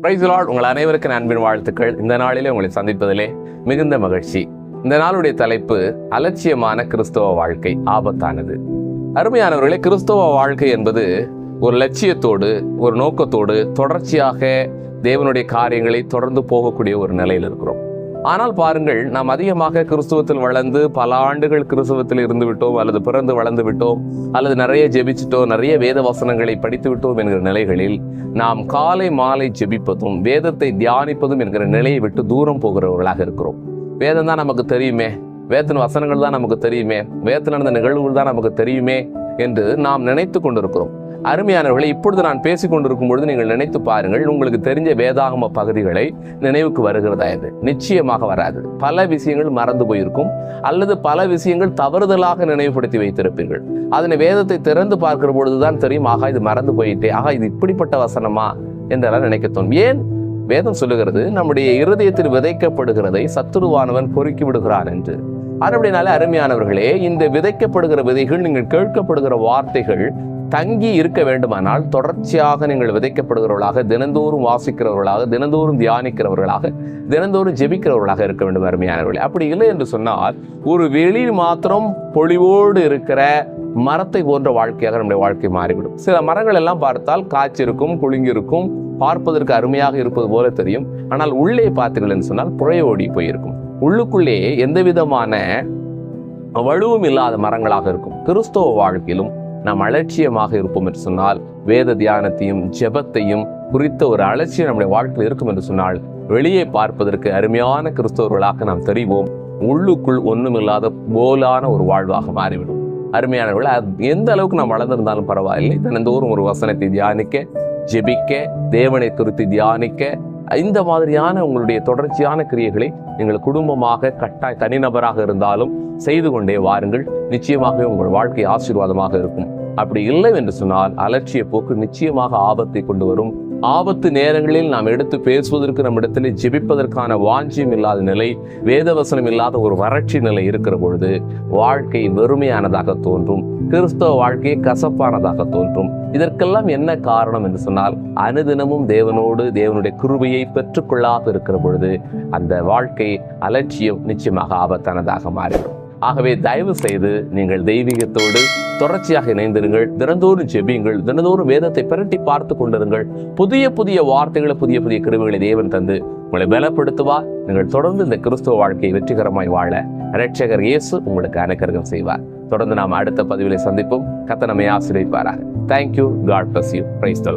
Price உங்கள் அனைவருக்கும் அன்பின் வாழ்த்துக்கள். இந்த நாளிலே உங்களை சந்திப்பதிலே மிகுந்த மகிழ்ச்சி. இந்த நாளுடைய தலைப்பு அலட்சியமான கிறிஸ்தவ வாழ்க்கை ஆபத்தானது. அருமையானவர்களே கிறிஸ்தவ வாழ்க்கை என்பது ஒரு லட்சியத்தோடு ஒரு நோக்கத்தோடு தொடர்ச்சியாக தேவனுடைய காரியங்களை தொடர்ந்து போகக்கூடிய ஒரு நிலையில் இருக்கிறோம். ஆனால் பாருங்கள் நாம் அதிகமாக கிறிஸ்துவத்தில் வளர்ந்து பல ஆண்டுகள் கிறிஸ்துவத்தில் இருந்து விட்டோம் அல்லது பிறந்து வளர்ந்து விட்டோம் அல்லது நிறைய ஜெபிச்சிட்டோம் நிறைய வேத வசனங்களை படித்து விட்டோம் என்கிற நிலைகளில் நாம் காலை மாலை ஜெபிப்பதும் வேதத்தை தியானிப்பதும் என்கிற நிலையை விட்டு தூரம் போகிறவர்களாக இருக்கிறோம். வேதம் தான் நமக்கு தெரியுமே. வேதத்தின் வசனங்கள் தான் நமக்கு தெரியுமே. வேதத்தில் நடந்த நிகழ்வுகள் தான் நமக்கு தெரியுமே என்று நாம் நினைத்து கொண்டிருக்கிறோம். அருமையானவர்களை இப்பொழுது நான் பேசிக் கொண்டிருக்கும் பொழுது நீங்கள் நினைத்து பாருங்கள் உங்களுக்கு தெரிஞ்ச வேதாகம பகுதிகளை நினைவுக்கு வருகிறதா இது நிச்சயமாக வராது. பல விஷயங்கள் மறந்து போயிருக்கும் அல்லது பல விஷயங்கள் தவறுதலாக நினைவுபடுத்தி வைத்திருப்பீர்கள். அதனை வேதத்தை திறந்து பார்க்கிற பொழுதுதான் தெரியும் ஆகா இது மறந்து போயிட்டே ஆகா இது இப்படிப்பட்ட வசனமா? என்றெல்லாம் நினைக்க தோணும். ஏன்? வேதம் சொல்லுகிறது நம்முடைய இருதயத்தில் விதைக்கப்படுகிறதை சத்துருவானவன் பொறுக்கி விடுகிறான் என்று. அப்படினாலே அருமையானவர்களே இந்த விதைக்கப்படுகிற விதைகள் நீங்கள் கேட்கப்படுகிற வார்த்தைகள் தங்கி இருக்க வேண்டுமானால் தொடர்ச்சியாக நீங்கள் விதைக்கப்படுகிறவர்களாக தினந்தோறும் வாசிக்கிறவர்களாக தினந்தோறும் தியானிக்கிறவர்களாக தினந்தோறும் ஜெபிக்கிறவர்களாக இருக்க வேண்டும் அருமையானவர்களே. அப்படி இல்லை என்று சொன்னால் ஒரு வெளியில் மாத்திரம் பொழிவோடு இருக்கிற மரத்தை போன்ற வாழ்க்கையாக நம்முடைய வாழ்க்கை மாறிவிடும். சில மரங்கள் எல்லாம் பார்த்தால் காய்ச்சிருக்கும் குலுங்கியிருக்கும் பார்ப்பதற்கு அருமையாக இருப்பது போல தெரியும். ஆனால் உள்ளே பார்த்தீர்கள் என்று சொன்னால் புழையோடி போயிருக்கும். உள்ளுக்குள்ளே எந்த விதமான வலுவும் இல்லாத மரங்களாக இருக்கும். கிறிஸ்தவ வாழ்க்கையிலும் நாம் அலட்சியமாக இருப்போம் என்று சொன்னால் வேத தியானத்தையும் ஜெபத்தையும் குறித்த ஒரு அலட்சியம் நம்முடைய வாழ்க்கையில் இருக்கும் என்று சொன்னால் வெளியே பார்ப்பதற்கு அருமையான கிறிஸ்தவர்களாக நாம் தெரிவோம். உள்ளுக்குள் ஒன்றுமில்லாத போலான ஒரு வாழ்வாக மாறிவிடும். அருமையானவர்கள் எந்த அளவுக்கு நாம் வளர்ந்திருந்தாலும் பரவாயில்லை. தினந்தோறும் ஒரு வசனத்தை தியானிக்க ஜெபிக்க தேவனை குறித்து தியானிக்க இந்த மாதிரியான உங்களுடைய தொடர்ச்சியான கிரியைகளை நீங்கள் குடும்பமாக கட்டாய் தனிநபராக இருந்தாலும் செய்து கொண்டே வாருங்கள். நிச்சயமாகவே உங்கள் வாழ்க்கை ஆசீர்வாதமாக இருக்கும். அப்படி இல்லை என்று சொன்னால் அலட்சிய போக்கு நிச்சயமாக ஆபத்தை கொண்டு வரும். ஆபத்து நேரங்களில் நாம் எடுத்து பேசுவதற்கு நம்மிடத்தில் ஜெபிப்பதற்கான வாஞ்சியம் இல்லாத நிலை வேதவசனம் இல்லாத ஒரு வறட்சி நிலை இருக்கிற பொழுது வாழ்க்கை வெறுமையானதாக தோன்றும். கிறிஸ்தவ வாழ்க்கை கசப்பானதாக தோன்றும். இதற்கெல்லாம் என்ன காரணம் என்று சொன்னால் அனுதினமும் தேவனோடு தேவனுடைய கிருபையை பெற்றுக்கொள்ளாத இருக்கிற பொழுது அந்த வாழ்க்கை அலட்சியம் நிச்சயமாக ஆபத்தானதாக மாறிவிடும். ஆகவே தயவு செய்து நீங்கள் தெய்வீகத்தோடு தொடர்ச்சியாக இணைந்திருங்கள். தினந்தோறும் ஜெபியுங்கள். தினந்தோறும் வேதத்தை பிரட்டி பார்த்து கொண்டிருங்கள். புதிய புதிய வார்த்தைகளை புதிய புதிய கிருவிகளை தேவன் தந்து உங்களை பலப்படுத்துவார் நீங்கள் தொடர்ந்து இந்த கிறிஸ்துவ வாழ்க்கையை வெற்றிகரமாய் வாழ ரட்சகர் இயேசு உங்களுக்கு அனுக்கரகம் செய்வார். தொடர்ந்து நாம் அடுத்த பதிவிலை சந்திப்போம். கத்த நம்மை ஆசிரியப்பாராக thank you God bless you praise the